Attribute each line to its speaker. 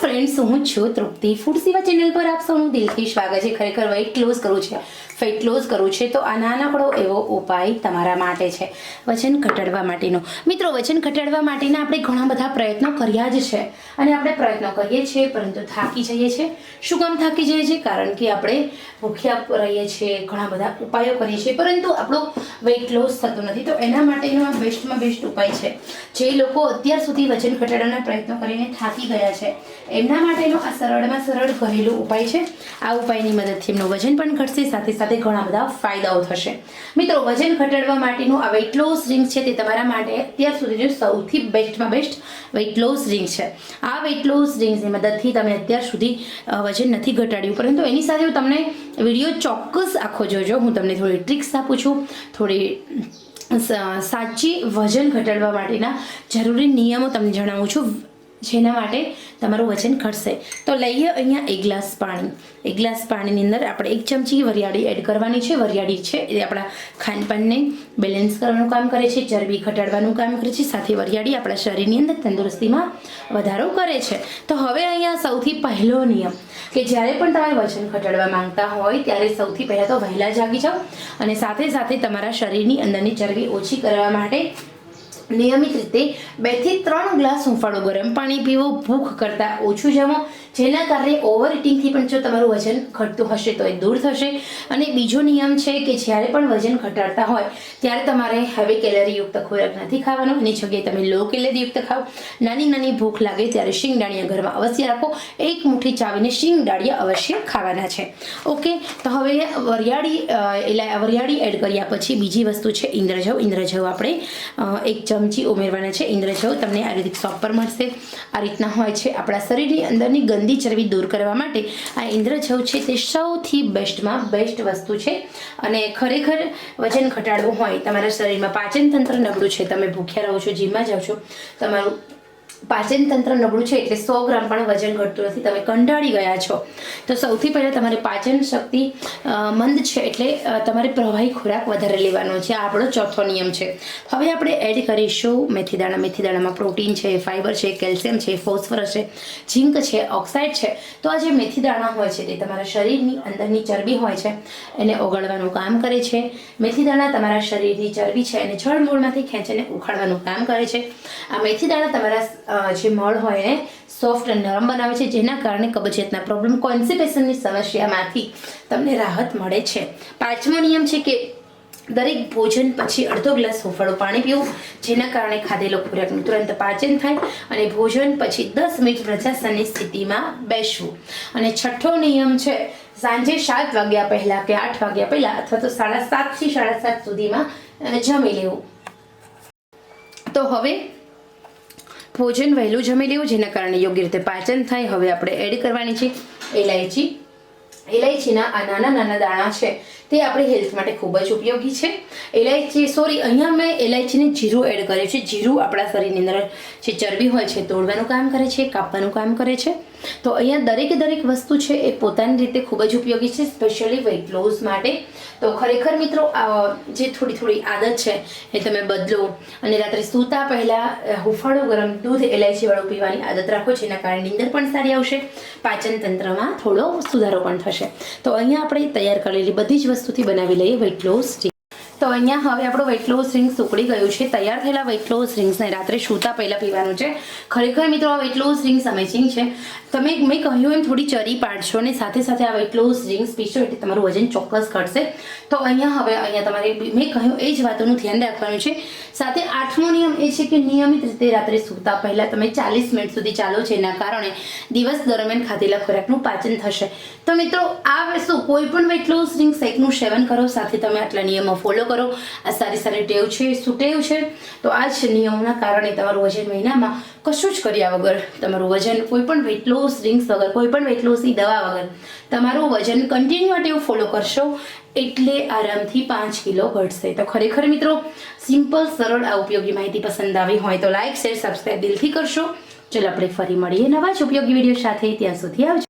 Speaker 1: Friends હું છું તૃપ્તિ. Food સેવા ચેનલ પર આપ સૌનું દિલથી સ્વાગત છે. ખરેખર વેઇટ ક્લોઝ કરવું છે. ફેટ લોસ કરવું છે, તો આ નાનકડો એવો ઉપાય તમારા માટે છે. વજન ઘટાડવા માટેનો. મિત્રો, વજન ઘટાડવા માટેના આપણે ઘણા બધા પ્રયત્નો કર્યા જ છે. અને આપણે પ્રયત્નો કરીએ છીએ, પરંતુ થાકી જઈએ છીએ. શું કામ થાકી જઈએ છીએ? કારણ કે આપણે ભૂખ્યા રહીએ છીએ, ઘણા બધા ઉપાયો કરીએ છીએ, પરંતુ આપણો વેઇટ લોસ થતો નથી. તો એના માટેનો આ બેસ્ટમાં બેસ્ટ ઉપાય છે. જે લોકો અત્યાર સુધી વજન ઘટાડવાના પ્રયત્નો કરીને થાકી ગયા છે, એમના માટેનો આ સરળમાં સરળ ઘરેલું ઉપાય છે. આ ઉપાયની મદદથી એમનું વજન પણ ઘટશે, સાથે સાથે ઘણા બધા ફાયદાઓ થશે. મિત્રો, વજન ઘટાડવા માટેનું આ વેઇટ લોસ રિંગ છે તે તમારા માટે અત્યાર સુધીનું સૌથી બેસ્ટમાં બેસ્ટ વેઇટ લોસ રિંગ છે. આ વેઇટ લોસ રિંગની મદદથી તમે અત્યાર સુધી વજન નથી ઘટાડ્યું. પરંતુ એની સાથે હું તમને વીડિયો ચોક્કસ આખો જોજો. હું તમને થોડી ટ્રિક્સ આપું છું. થોડી સાચી વજન ઘટાડવા માટેના જરૂરી નિયમો તમને જણાવું છું. જેના માટે તમારું વજન ઘટશે. તો લઈએ અહીંયા એક ગ્લાસ પાણી. એક ગ્લાસ પાણીની અંદર આપણે એક ચમચી વરિયાળી એડ કરવાની છે. વરિયાળી છે એ આપણા ખાનપાનને બેલેન્સ કરવાનું કામ કરે છે. ચરબી ઘટાડવાનું કામ કરે છે. સાથે વરિયાળી આપણા શરીરની અંદર તંદુરસ્તીમાં વધારો કરે છે. તો હવે અહીંયા સૌથી પહેલો નિયમ કે જ્યારે પણ તમે વજન ઘટાડવા માંગતા હોય ત્યારે સૌથી પહેલાં તો વહેલા જાગી જાઓ અને સાથે સાથે તમારા શરીરની અંદરની ચરબી ઓછી કરવા માટે નિયમિત રીતે બેથી ત્રણ ગ્લાસ હુંફાળું ગરમ પાણી પીવો. ભૂખ કરતાં ઓછું જમો. જેના કારણે ઓવર ઇટિંગથી પણ જો તમારું વજન ઘટતું હશે તો એ દૂર થશે. અને બીજો નિયમ છે કે જ્યારે પણ વજન ઘટાડતા હોય, ત્યારે તમારે હવે કેલરીયુક્ત ખોરાક નથી ખાવાનો. એની જગ્યાએ તમે લો કેલરીયુક્ત ખાઓ. નાની નાની ભૂખ લાગે ત્યારે શિંગદાણિયા ઘરમાં અવશ્ય રાખો. એક મુઠ્ઠી ચાવીને શિંગદાણિયા અવશ્ય ખાવાના છે. ઓકે તો હવે વરિયાળી એટલે વરિયાળી એડ કર્યા પછી બીજી વસ્તુ છે, ઇન્દ્રજવ. ઇન્દ્રજવ આપણે એક એક ચમચી ઉમેરવાના છે. ઇન્દ્રજવ તમને આયુર્વેદિક શોપ પર મળશે. આ રીતના હોય છે આપણા શરીરની અંદરની ગંદી ચરબી દૂર કરવા માટે. આ ઇન્દ્રજવ છે તે સૌથી બેસ્ટમાં બેસ્ટ વસ્તુ છે. અને ખરેખર વજન ઘટાડવું હોય, તમારા શરીરમાં પાચન તંત્ર નબળું છે, તમે ભૂખ્યા રહો છો, જીમમાં જાઓ છો, તમારું પાચન નબળું છે એટલે સો ગ્રામ પણ વજન ઘટતું નથી. તમે કંટાળી ગયા છો. તો સૌથી પહેલાં તમારે પાચન શક્તિ મંદ છે એટલે તમારે પ્રવાહી ખોરાક વધારે લેવાનો છે. આ આપણો ચોથો નિયમ છે. હવે આપણે એડ કરીશું મેથીદાણા. મેથીદાણામાં પ્રોટીન છે ફાઇબર છે કેલ્શિયમ છે ફોસ્ફરસ છે ઝીંક છે ઓક્સાઇડ છે. તો આ જે મેથીદાણા હોય છે તે તમારા શરીરની અંદરની ચરબી હોય છે એને ઓગળવાનું કામ કરે છે. મેથીદાણા તમારા શરીરની ચરબી છે એને જળમૂળમાંથી ખેંચીને ઉખાડવાનું કામ કરે છે. આ મેથીદાણા તમારા જે મળ હોય એને સોફ્ટ અને નરમ બનાવે છે, જેના કારણે કબજિયાતના પ્રોબ્લેમ કોન્સ્ટિપેશનની સમસ્યામાંથી તમને રાહત મળે છે. પાંચમો નિયમ છે કે દરેક ભોજન પછી અડધો ગ્લાસ હુંફાળું પાણી પીવું, જેના કારણે ખાધેલો ખોરાકનું તુરંત પાચન થાય અને ભોજન પછી દસ મિનિટ પ્રજાસનની સ્થિતિમાં બેસવું. અને છઠ્ઠો નિયમ છે, સાંજે સાત વાગ્યા પહેલાં કે આઠ વાગ્યા પહેલાં અથવા તો સાડા સાતથી સાડા સાત સુધીમાં જમી લેવું. તો હવે ભોજન, વહેલું જમી લેવું, જેના કારણે યોગ્ય રીતે પાચન થાય. હવે આપણે એડ કરવાની છે ઇલાયચી ઇલાયચીના આ નાના નાના દાણા છે, તે આપણી હેલ્થ માટે ખૂબ જ ઉપયોગી છે. ઇલાયચી સોરી, અહીંયા મેં ઇલાયચીને જીરું એડ કર્યું છે. જીરું આપણા શરીરની અંદર જે ચરબી હોય છે તોડવાનું કામ કરે છે, કાપવાનું કામ કરે છે. તો અહીંયા દરેકે દરેક વસ્તુ છે એ પોતાની રીતે ખૂબ જ ઉપયોગી છે સ્પેશિયલી વેઇટ લોસ માટે. તો ખરેખર મિત્રો જે થોડી થોડી આદત છે એ તમે બદલો અને રાત્રે સૂતા પહેલાં હુંફાળું ગરમ દૂધ એલાયચીવાળું પીવાની આદત રાખો, જેના કારણે નીંદર પણ સારી આવશે, પાચન તંત્રમાં થોડો સુધારો પણ થશે. તો અહીંયા આપણે તૈયાર કરેલી બધી જ વસ્તુથી બનાવી લઈએ વેઇટ લોસ તો અહીંયા હવે આપણો વેઇટ લોસ રિંગ્સ ઉકળી ગયું છે. તૈયાર થયેલા વેઇટ લોસ રિંગ્સને રાત્રે સૂતા પહેલાં પીવાનું છે. ખરેખર મિત્રો, આ વેઇટ લોસ રિંગ્સ અમેઝિંગ છે. તમે મેં કહ્યું એમ થોડી ચરી પાડશો અને સાથે સાથે આ વેટ લોસ ડ્રિંક્સ પીશો એટલે તમારું વજન ચોક્કસ ઘટશે. તો અહીંયા હવે અહીંયા તમારે મેં કહ્યું એ જ વાતોનું ધ્યાન રાખવાનું છે. સાથે આઠમો નિયમ એ છે કે નિયમિત રીતે રાત્રે સૂતા પહેલાં તમે ચાલીસ મિનિટ સુધી ચાલો જેના કારણે દિવસ દરમિયાન ખાધેલા ખોરાકનું પાચન થશે. તો મિત્રો, આ વસ્તુ કોઈ પણ વેટ લોસ રિંગ શેકનું સેવન કરો, સાથે તમે આટલા નિયમો ફોલો કરો. આ સારી સારી ટેવ છે, સુટેવ છે. તો આ જ નિયમોના કારણે તમારું વજન મહિનામાં કશું જ કર્યા વગર તમારું વજન કોઈ પણ વેટ લોસ ડ્રિંક્સ વગર, કોઈ પણ વેટ લોસની દવા વગર તમારું વજન કન્ટિન્યુ માટે ફોલો કરશો એટલે આરામથી પાંચ કિલો ઘટશે. તો ખરેખર મિત્રો સિમ્પલ સરળ આ ઉપયોગી માહિતી પસંદ આવી હોય તો લાઇક શેર સબસ્ક્રાઈબ દિલથી કરશો. ચલો આપણે ફરી મળીએ નવા જ ઉપયોગી વીડિયો સાથે. ત્યાં સુધી આવજો.